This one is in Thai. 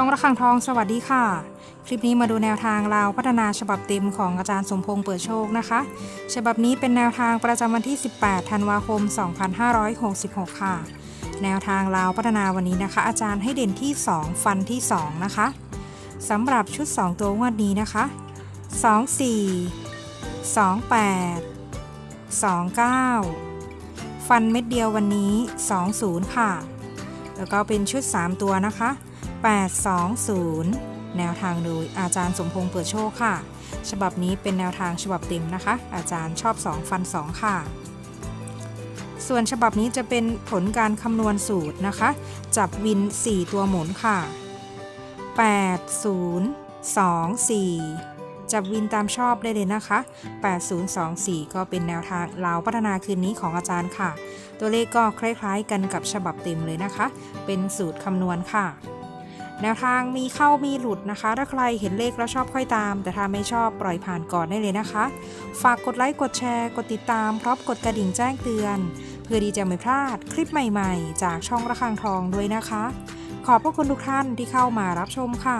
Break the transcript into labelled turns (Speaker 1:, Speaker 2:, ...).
Speaker 1: ช่องระฆังทองสวัสดีค่ะ คลิปนี้มาดูแนวทางราวพัฒนาฉบับเต็มของอาจารย์สมพงษ์เปิดโชคนะคะ ฉบับนี้เป็นแนวทางประจำวันที่ 18 ธันวาคม 2566 ค่ะ แนวทางราวพัฒนาวันนี้นะคะ อาจารย์ให้เด่นที่ 2 ฟันที่ 2 นะคะสำหรับชุด 2 ตัวงวดนี้นะคะ 24 28 29 ฟันเม็ดเดียววันนี้ 20 ค่ะ แล้วก็เป็นชุด 3 ตัวนะคะ 820 แนวทางโดยอาจารย์สมพงษ์เปิดโชคค่ะ ฉบับนี้เป็นแนวทางฉบับเต็มนะคะ อาจารย์ชอบ 2 ฟัน 2 ค่ะ ส่วนฉบับนี้จะเป็นผลการคำนวณสูตรนะคะ จับวิน 4 ตัวหมุนค่ะ 8 0 2 4จับวินตามชอบได้เลยนะคะ 8024 ก็เป็นแนวทางลาวพัฒนาคืนนี้ของอาจารย์ค่ะ ตัวเลขก็คล้ายๆกันกับฉบับเต็มเลยนะคะ เป็นสูตรคำนวณค่ะ แนวทางมีเข้ามีหลุดนะคะ ถ้าใครเห็นเลขแล้วชอบค่อยตาม แต่ถ้าไม่ชอบปล่อยผ่านก่อนได้เลยนะคะ ฝากกดไลค์กดแชร์ กดติดตามพร้อมกดกระดิ่งแจ้งเตือน เพื่อที่จะไม่พลาดคลิปใหม่ๆ จากช่องระฆังทองด้วยนะคะ ขอบพระคุณทุกท่านที่เข้ามารับชมค่ะ